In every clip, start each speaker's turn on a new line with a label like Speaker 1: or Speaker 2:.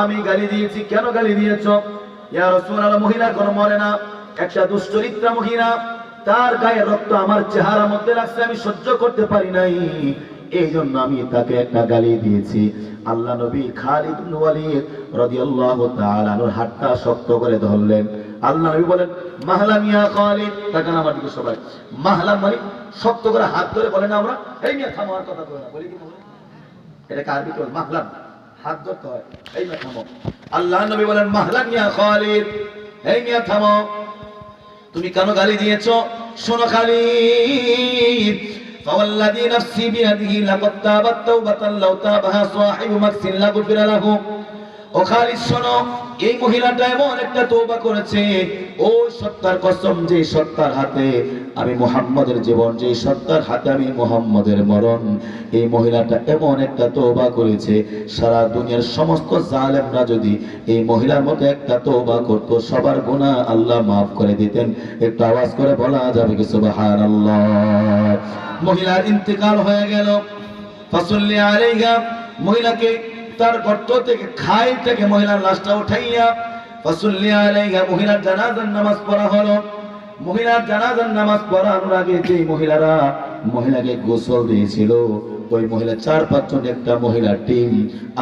Speaker 1: আমি গালি দিয়েছি, কেন গালি দিয়েছ? ইয়া রাসূলুল্লাহ, মহিলা কোনো মরে না, একটা দুশ্চরিত্রা মহিলা, তার গায়ে রক্ত আমার চেহারা মধ্যে লাগছে, আমি সহ্য করতে পারি নাই। এই জন্য আমি তাকে একটা গালি দিয়েছি। আল্লাহ নবী খালিদ ওয়ালিদ রাদিয়াল্লাহু তাআলা আনহুর হাতটা শক্ত করে ধরলেন। আল্লাহ নবী বলেন, মাহলান ইয়া খালিদ তাকান আমার দিকে সবাই। মাহলান মানে শক্ত করে হাত ধরে বলেন আমরা, এই মিয়া থামো, আর কথা বলে না। বলি কি বলে? এটাকে আরবি বলে মাহলান। হাত ধরতে হয় এই মিয়া থামো আল্লাহ নবী বলেন মাহলান ইয়া খালিদ এই মিয়া থামো তুমি কেন গালি দিয়েছো শোনো খালিদ فوالذي نفسي بيده لقد تابت توبة لو تابها صاحب مكس لغفر له ও খালিদ শোনো এই মহিলাটা এমন একটা তওবা করেছে, ও সত্তার কসম, যে সত্তার হাতে আমি মুহাম্মদের জীবন, যে সত্তার হাতে আমি মোহাম্মদের মরণ। এই মহিলাটা এমন একটা তওবা করেছে, সারা দুনিয়ার সমস্ত জালেমরা যদি এই মহিলার মতো একটা তওবা করত, সবার গুনাহ আল্লাহ মাফ করে দিতেন। একটু আওয়াজ করে বলা যাবে কি, সুবহানাল্লাহ। মহিলার ইন্তেকাল হয়ে গেল। ফাসল্লি আলাইহা, মহিলাকে তার গর্ত থেকে খাই, থেকে মহিলার লাশটা উঠাইয়া ফাসল্লি আলাইহা মহিলার জানাজার নামাজ পড়া হলো। মহিলার জানাজার নামাজ পড়ানোর আগে যে মহিলারা মহিলাকে গোসল দিয়েছিল, ওই মহিলা চার পাঁচজন একটা মহিলা টিম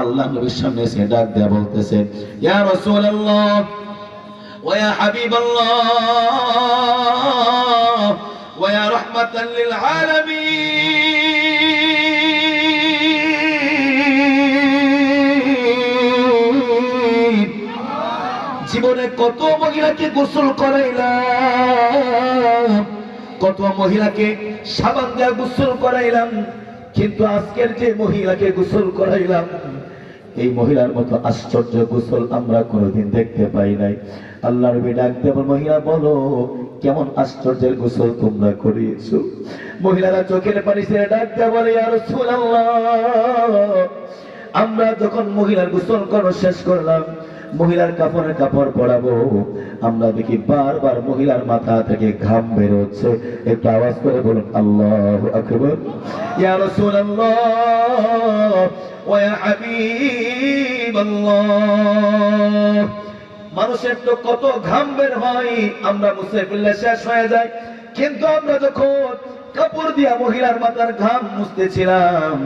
Speaker 1: আল্লাহ নবীর সামনে এসে ডাক দেয়া বলতেছে, ইয়া রাসূলুল্লাহ, ওয়া ইয়া হাবিবাল্লাহ, ওয়া ইয়া রাহমাতাল লিল আলামিন। জীবনে কত মহিলাকে গোসল করাইলাম, কত মহিলাকে সাবান দেওয়া গোসল করাইলাম, কিন্তু আজকের যে মহিলাকে গোসল করাইলাম, এই মহিলার মতো আশ্চর্য গোসল আমরা কোনোদিন দেখতে পাই নাই। আল্লাহ নবী ডাক দেব মহিলা, বলো, কেমন আশ্চর্যের গোসল তোমরা করিয়েছো? মহিলারা চোখের পানি ছেড়ে ডাক দেয় বলে আর আমরা যখন মহিলার গোসল করো শেষ করলাম মহিলার কাপড়ের কাপড় পরাবো। আমরা দেখি বারবার মহিলার মাথা থেকে ঘাম বেরোচ্ছে। একটু আওয়াজ করে বলুন, আল্লাহ আকবর। ইয়া রাসূলুল্লাহ, ওয়া হাবিবাল্লাহ। মানুষের তো কত ঘাম বের হয়, আমরা মুছে ফেললে শেষ হয়ে যায় কিন্তু আমরা যখন কাপড় দিয়া মহিলার মাথার ঘাম মুছতেছিলাম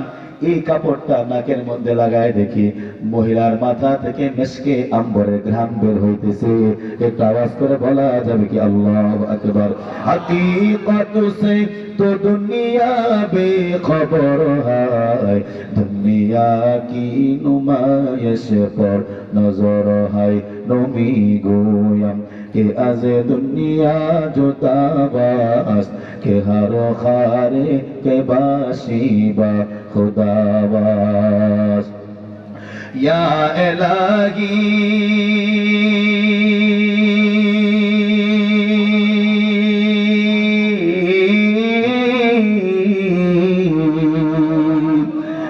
Speaker 1: এই কাপড়টা নাকের মধ্যে লাগায় দেখি। মহিলার মাথা থেকে মেশকে আম্বরের ঘ্রাম বের হইতেছে। একটু আওয়াজ করে বলা যাবে কি আল্লাহ আকবার। হাকিকত সে তো দুনিয়া বেখবর হয়। দুনিয়া কি নুমায়শ পর নজর হয়। নমি গোয়াম কে আজে দুনিয়া জোতাবাস কে হর খারে কে বাসিবা খুদাবাস ইয়া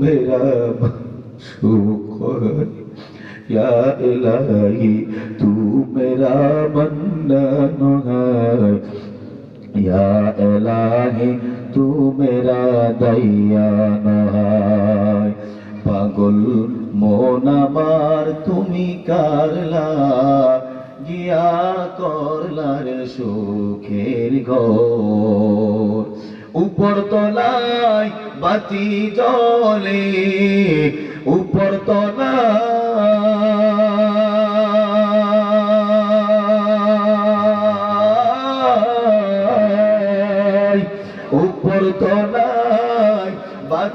Speaker 1: मेरा शुक्र या इलाही तू मेरा बंदन है या इलाही तू मेरा दयान है পাগল মন আমার তুমি কারলা গিয়া করলার সুখের ঘর উপর তলায় বাতি জলে উপর তলায়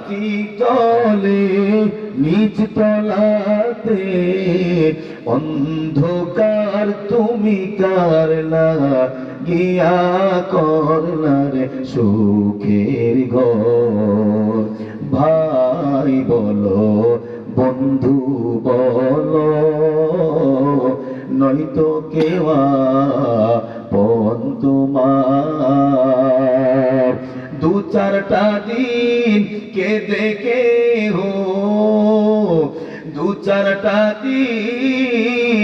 Speaker 1: বাতি চলে নিচ তলাতে? অন্ধকার তুমি কারলা গিয়া করলার সুখের ঘর? ভাই বলো, বন্ধু বলো, নয়তো কেওয়া দিন কে দেখে হো দু চারটা দিন।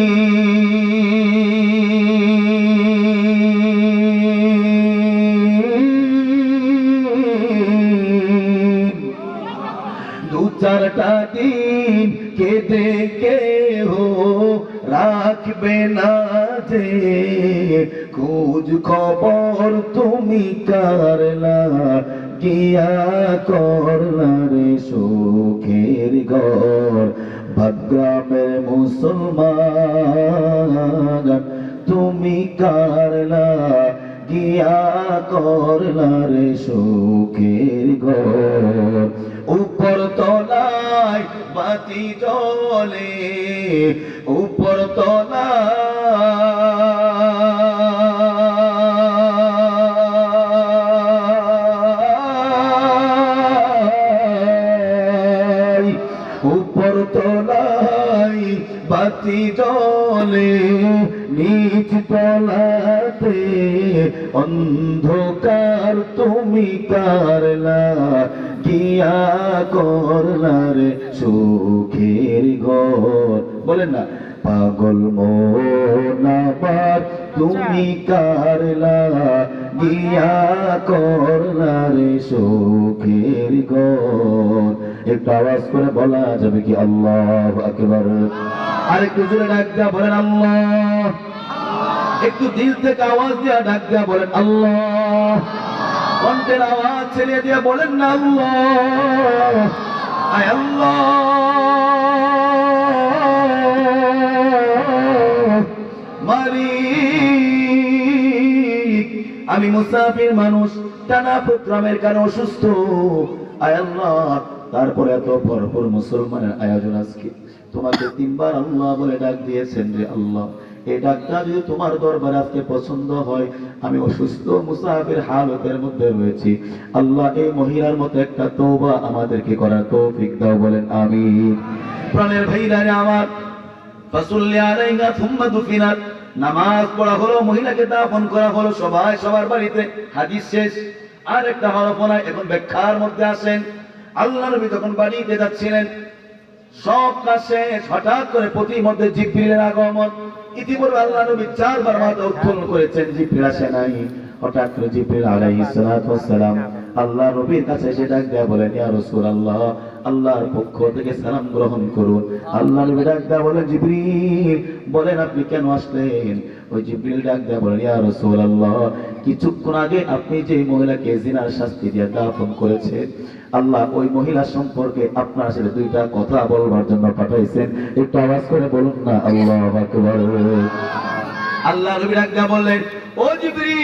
Speaker 1: দু চারটা দিন কে দেখে হো রাখবে না যে খোঁজ খবর তুমি কারলা গিয়া করলা রে সুখের ঘর। ভদ্রামের মুসলমান, তুমি কারলা গিয়া করলা রে সুখের ঘর। উপর তলায় বাতি জলে উপর তলায় জলে নিচ তলাতে অন্ধকার তুমি কারলা, গিয়া করলা রে সুখের ঘর। বলেন না, পাগল মন আমার তুমি কারলা, গিয়া করলা রে সুখের ঘর। একটু আওয়াজ করে বলা যাবে কি আল্লাহ আকবার। আর একটু জোরে ডাক দেওয়া বলেন আল্লাহ। একটু দিল থেকে আওয়াজ দিয়া ডাক দেওয়া বলেন আল্লাহ। কণ্ঠের আওয়াজ ছেড়ে দিয়ে বলেন না আল্লাহ। আল্লাহ। মালিক, আমি মুসাফির মানুষ, টানা প্রোগ্রামের কারণে অসুস্থ। আয় আল্লাহ। তারপরে এত ভরপুর মুসলমানের আয়োজন আজকে। তোমাকে তিনবার আল্লাহ বলে ডাক দিয়েছেন যে আল্লাহ। এই ডাকটা যদি তোমার দরবারে আজকে পছন্দ হয়, আমি অসুস্থ মুসাফির হালতের মধ্যে রয়েছি। আল্লাহ এই মহিলার মতো একটা তৌবা আমাদেরকে করার তৌফিক দাও, বলেন আমি প্রাণের ভাইরারে আমার নামাজ পড়া হলো, মহিলাকে দাফন করা হলো, সবাই সবার বাড়িতে হাদিস শেষ। আর একটা হরফনায় এখন ব্যাখ্যার মধ্যে আসেন। আল্লাহ নবী তখন বাড়িতে যাচ্ছিলেন, সব কাজ শেষ, হঠাৎ করে প্রতি মধ্যে জিব্রিলের আগমন। ইতিপূর্বে আল্লাহ নবী চারবার মাথা উত্তোলন করেছেন, জিব্রিল আসে নাই। হঠাৎ করে জিব্রিল আলাইহিস সালাতু ওয়াসসালাম আল্লাহ নবীর কাছে এসে ডাক দেয়া বলেন, ইয়া রাসূলুল্লাহ, আল্লাহর পক্ষ থেকে সালাম গ্রহণ করুন। আল্লাহ নবী ডাক দেয়া বলেন, জিব্রিল, বলেন আপনি কেন আসলেন? ওই জিব্রিল ডাক দেয়া বলেন ইয়া রাসূলুল্লাহ, কিছুক্ষণ আগে আপনি যে মহিলাকে জিনার শাস্তি দিয়ে দাফন করেছেন আল্লাহ ওই মহিলা সম্পর্কে আপনার সাথে দুইটা কথা বলবার জন্য পাঠাইছেন। একটু আওয়াজ করে বলুন না, আল্লাহ আকবার। আল্লাহ নবী ডাক দেয়া বললেন ও জিবরিল,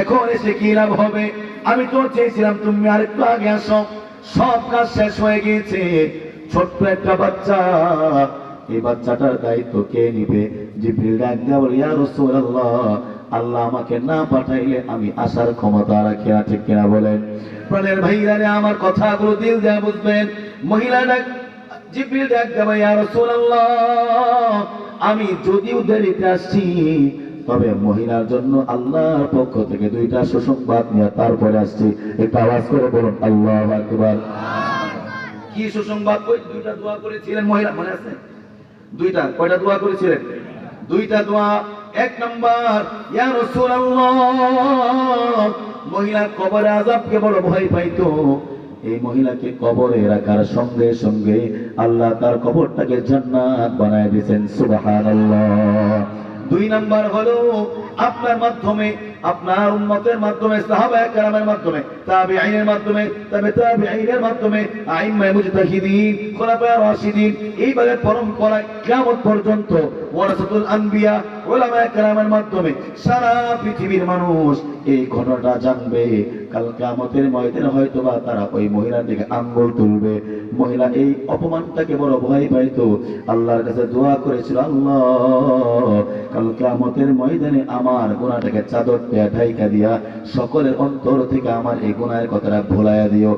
Speaker 1: এখন এসে কি লাভ হবে? আমি তো চেয়েছিলাম তুমি আরেকটু আগে আসো। সব কাজ শেষ হয়ে গিয়েছে। ছোট্ট একটা বাচ্চা। এই বাচ্চাটার দায়িত্ব কে নিবে? জিব্রিল ডাক বলে আল্লাহ আমাকে না পাঠাইলে আমি আসার ক্ষমতা রাখি না। ঠিক কিনা বলেন? প্রাণের ভাইরারে আমার কথাগুলো দিল দেয়া বুঝবেন? মহিলা ডাক ডাক দেয়া আমি যদিও দেরিতে আসছি তবে মহিলার জন্য আল্লাহর পক্ষ থেকে দুইটা সুসংবাদ নিয়ে তারপরে আসছি। একটু আওয়াজ করে বলুন, আল্লাহ আকবার। কি সুসংবাদ ওই দুইটা দোয়া করেছিলেন মহিলা, মনে আছে? দুইটা, কয়টা দোয়া করেছিলেন? দুইটা দোয়া, এক নাম্বার, ইয়া রাসূলুল্লাহ মহিলা কবরে আযাবকে বড় ভয় পাইতো। এই মহিলাকে কবরে রাখার সঙ্গে সঙ্গে আল্লাহ তার কবরটাকে জান্নাত বানায় দিয়েছেন, সুবহানাল্লাহ। দুই নাম্বার হলো আপনার মাধ্যমে, আপনার উম্মতের মাধ্যমে, সাহাবায়ে কেরামের মাধ্যমে, তাবিঈনের মাধ্যমে, তবে তাবিঈনের মাধ্যমে, আইম্মায়ে মুজতাহিদিন, খোলাফায়ে রাশিদিন এইভাবে পরম্পরায় কেমন পর্যন্ত ওয়ারাসাতুল আনবিয়া ওলামায়ে কেরামের মাধ্যমে সারা পৃথিবীর মানুষ এই ঘটনাটা জানবে। কাল কিয়ামতের ময়দানে হয়তো বা তারা ওই মহিলার দিকে আঙ্গুল তুলবে। মহিলা এই অপমানটাকে বড় ভয় পাইতো। আল্লাহর কাছে দোয়া করেছিল, আল্লাহ, কাল কিয়ামতের ময়দানে আমার গুনাহটাকে চাদর দিয়ে ঢাইকা দিয়া সকলের অন্তর থেকে আমার এই গুনাহের কথাটা ভুলাইয়া দিও।